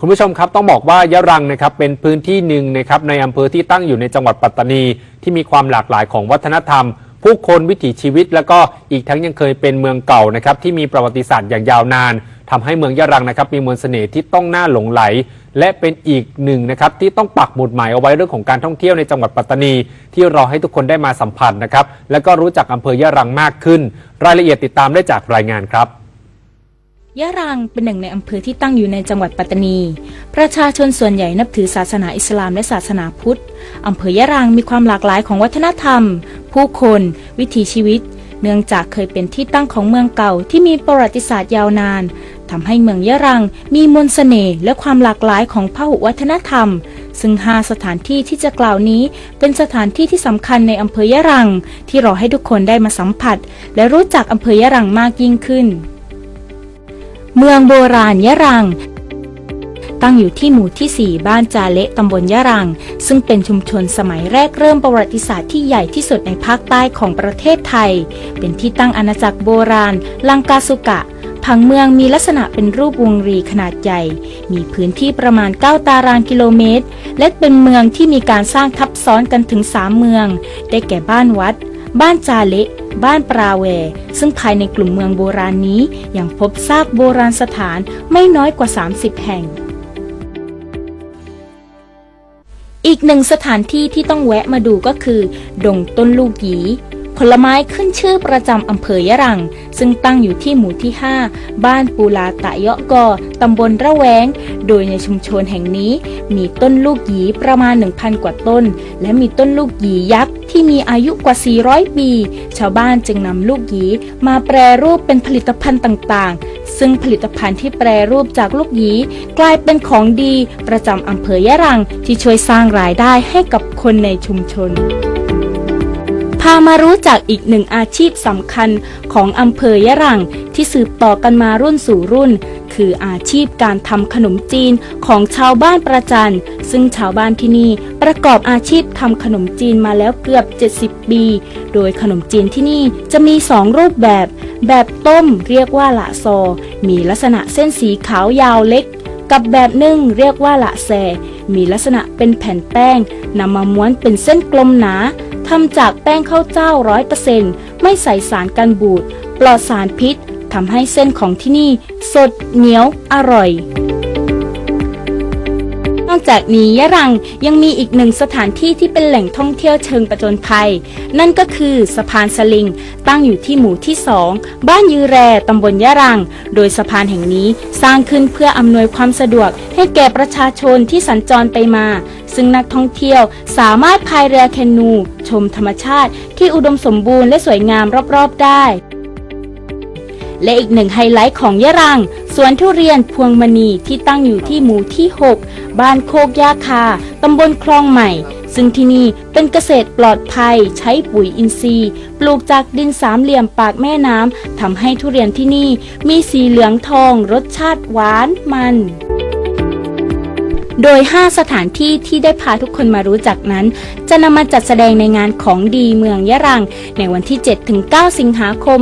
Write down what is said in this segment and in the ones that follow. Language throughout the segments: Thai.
คุณผู้ชมครับต้องบอกว่ายะรังนะครับเป็นพื้นที่หนึ่งนะครับในอำเภอที่ตั้งอยู่ในจังหวัดปัตตานี ที่มีความหลากหลายของวัฒนธรรม ผู้คนวิถีชีวิต แล้วก็อีกทั้งยังเคยเป็นเมืองเก่านะครับที่มีประวัติศาสตร์อย่างยาวนานทำให้เมืองยะรังนะครับมีมนต์เสน่ห์ที่ต้องน่าหลงไหล และเป็นอีกหนึ่งนะครับที่ต้องปักหมุดหมายเอาไว้เรื่องของการท่องเที่ยวในจังหวัดปัตตานี ที่รอให้ทุกคนได้มาสัมผัสนะครับแล้วก็รู้จักอำเภอยะรังมากขึ้น รายละเอียดติดตามได้จากรายงานครับ ยะรังเป็นหนึ่งในอำเภอที่ตั้งอยู่ในจังหวัดปัตตานี ประชาชนส่วนใหญ่นับถือศาสนาอิสลามและศาสนาพุทธ อำเภอยะรังมีความหลากหลายของวัฒนธรรม ผู้คน วิถีชีวิต เนื่องจากเคยเป็นที่ตั้งของเมืองเก่าที่มีประวัติศาสตร์ยาวนานทำให้เมืองยะรังมีมนต์เสน่ห์และความหลากหลายของพหุวัฒนธรรม ซึ่งหาสถานที่ที่จะกล่าวนี้ เป็นสถานที่ที่สำคัญในอำเภอยะรัง ที่รอให้ทุกคนได้มาสัมผัส และรู้จักอำเภอยะรังมากยิ่งขึ้น เมืองโบราณยะรัง ตั้งอยู่ที่หมู่ที่ 4 บ้านจาเละตำบลยะรัง ซึ่งเป็นชุมชนสมัยแรกเริ่มประวัติศาสตร์ที่ใหญ่ที่สุดในภาคใต้ของประเทศไทย เป็นที่ตั้งอาณาจักรโบราณ ลังกาสุกะ ผังเมืองมีลักษณะเป็นรูปวงรีขนาดใหญ่ มีพื้นที่ประมาณ 9 ตารางกิโลเมตร และเป็นเมืองที่มีการสร้างทับซ้อนกันถึง 3 เมือง ได้แก่บ้านวัด บ้านจาเละ บ้านปราแว ซึ่งภายในกลุ่มเมืองโบราณนี้ยังพบซากโบราณสถานไม่น้อยกว่า 30 แห่ง อีกหนึ่งสถานที่ที่ต้องแวะมาดูก็คือ ดงต้นลูกหยี ผลไม้ขึ้นชื่อประจำอำเภอยะรัง ซึ่งตั้งอยู่ที่หมู่ที่ 5 บ้านปูลาตะเยาะกอตำบลระแวง โดยในชุมชนแห่งนี้ มีต้นลูกหยีประมาณ 1,000 กว่าต้น และมีต้นลูกหยียักษ์ที่มีอายุกว่า 400 ปี ชาวบ้านจึงนำลูกหยีมาแปรรูปเป็นผลิตภัณฑ์ต่างๆ ซึ่งผลิตภัณฑ์ที่แปรรูปจากลูกหยีกลายเป็นของดีประจำอำเภอยะรังที่ช่วยสร้างรายได้ให้กับคนในชุมชนามารู้จักอีกหนึ่งอาชีพสำคัญของอำเภอยะรังที่สืบต่อกันมารุ่นสู่รุ่น คืออาชีพการทำขนมจีนของชาวบ้านประจัน ซึ่งชาวบ้านที่นี่ประกอบอาชีพทำขนมจีนมาแล้วเกือบ 70 ปี โดยขนมจีนที่นี่จะมีสองรูปแบบ แบบต้มเรียกว่าละซอ มีลักษณะเส้นสีขาวยาวเล็กกับแบบนึ่งเรียกว่าละแซ มีลักษณะเป็นแผ่นแป้งนำมาม้วนเป็นเส้นกลมหนา ทำจากแป้งข้าวเจ้าร้อยเปอร์เซ็นต์ไม่ใส่สารกันบูด ปลอดสารพิษทำให้เส้นของที่นี่ สดเหนียวอร่อย อกจากนี้ยะรังยังมีอีกหนึ่งสถานที่ที่เป็นแหล่งท่องเที่ยวเชิงประจนภัย นั่นก็คือสะพานสลิง ตั้งอยู่ที่หมู่ที่2บ้านยือแรตำบลยะรัง โดยสะพานแห่งนี้สร้างขึ้นเพื่ออำนวยความสะดวกให้แก่ประชาชนที่สัญจรไปมา ซึ่งนักท่องเที่ยวสามารถพายเรือแคนู ชมธรรมชาติที่อุดมสมบูรณ์และสวยงามรอบๆได้ และอีกหนึ่งไฮไลท์ของยะรัง สวนทุเรียนพวงมณีที่ตั้งอยู่ที่หมู่ที่ 6 บ้านโคกยาคา ตำบลคลองใหม่ ซึ่งที่นี่เป็นเกษตรปลอดภัย ใช้ปุ๋ยอินทรีย์ ปลูกจากดินสามเหลี่ยมปากแม่น้ำทำให้ทุเรียนที่นี่มีสีเหลืองทอง รสชาติหวานมัน โดย 5 สถานที่ที่ได้พาทุกคนมารู้จักนั้น จะนำมาจัดแสดงในงานของดีเมืองยะรัง ในวันที่ 7-9 สิงหาคม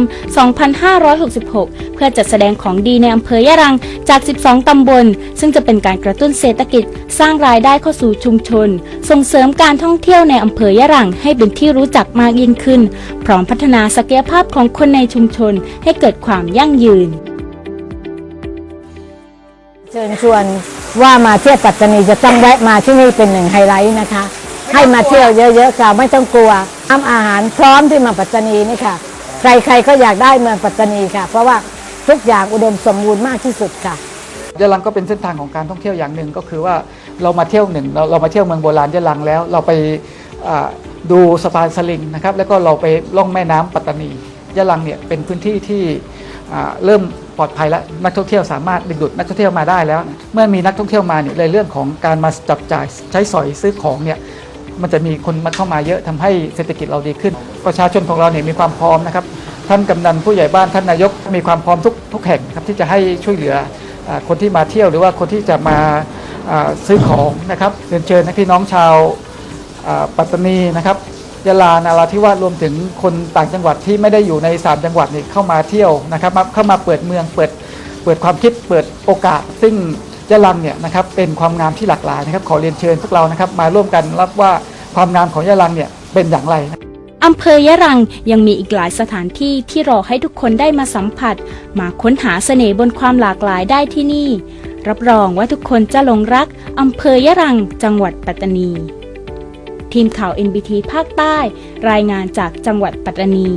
2566 เพื่อจัดแสดงของดีในอำเภอยะรังจาก 12 ตำบล ซึ่งจะเป็นการกระตุ้นเศรษฐกิจ สร้างรายได้เข้าสู่ชุมชน ส่งเสริมการท่องเที่ยวในอำเภอยะรังให้เป็นที่รู้จักมากยิ่งขึ้น พร้อมพัฒนาศักยภาพของคนในชุมชนให้เกิดความยั่งยืน เชิญชวนว่ามาเที่ยวปัตตานีจะต้องแวะมาที่นี่เป็นหนึ่งไฮไลท์นะคะ ให้มาเที่ยวเยอะๆค่ะไม่ต้องกลัวอ้ำอาหารพร้อมที่มาปัตตานีนี่ค่ะ ใครๆก็อยากได้เมืองปัตตานีค่ะ เพราะว่าทุกอย่างอุดมสมบูรณ์มากที่สุดค่ะยะลังก็เป็นเส้นทางของการท่องเที่ยวอย่างหนึ่งก็คือว่าเรามาเที่ยวหนึ่งเราเรามาเที่ยวเมืองโบราณยะลังแล้ว เราไปอ่าดูสะพานสลิงนะครับแล้วก็เราไปล่องแม่น้ำปัตตานียะลังเนี่ยเป็นพื้นที่ที่อ่า เริ่มปลอดภัยแล้วนักท่องเที่ยวสามารถดึงดูดนักท่องเที่ยวมาได้แล้ว เมื่อมีนักท่องเที่ยวมาเนี่ยในเรื่องของการมาจับจ่ายใช้สอยซื้อของเนี่ยมันจะมีคนมาเข้ามาเยอะทำให้เศรษฐกิจเราดีขึ้น ประชาชนของเราเนี่ยมีความพร้อมนะครับท่านกำนันผู้ใหญ่บ้านท่านนายกมีความพร้อมทุกทุกแห่งครับที่จะให้ช่วยเหลืออคนที่มาเที่ยวหรือว่าคนที่จะมาซื้อของนะครับเรียนเชิญนะพี่น้องชาวปัตตานีนะครับ ยะลานาราธิวาสรวมถึงคนต่างจังหวัดที่ไม่ได้อยู่ใน3จังหวัดนี่เข้ามาเที่ยวนะครับมาเข้ามาเปิดเมืองเปิดเปิดความคิดเปิดโอกาส ซึ่งยะลังเนี่ยนะครับเป็นความงามที่หลากหลายนะครับขอเรียนเชิญพวกเรานะครับมาร่วมกันรับว่าความงามของยะลังเนี่ยเป็นอย่างไรอำเภอยะรังยังมีอีกหลายสถานที่ที่รอให้ทุกคนได้มาสัมผัส มาค้นหาเสน่ห์บนความหลากหลายได้ที่นี่ รับรองว่าทุกคนจะหลงรักอำเภอยะรังจังหวัดปัตตานี ทีมข่าว NBT ภาคใต้ รายงานจากจังหวัดปัตตานี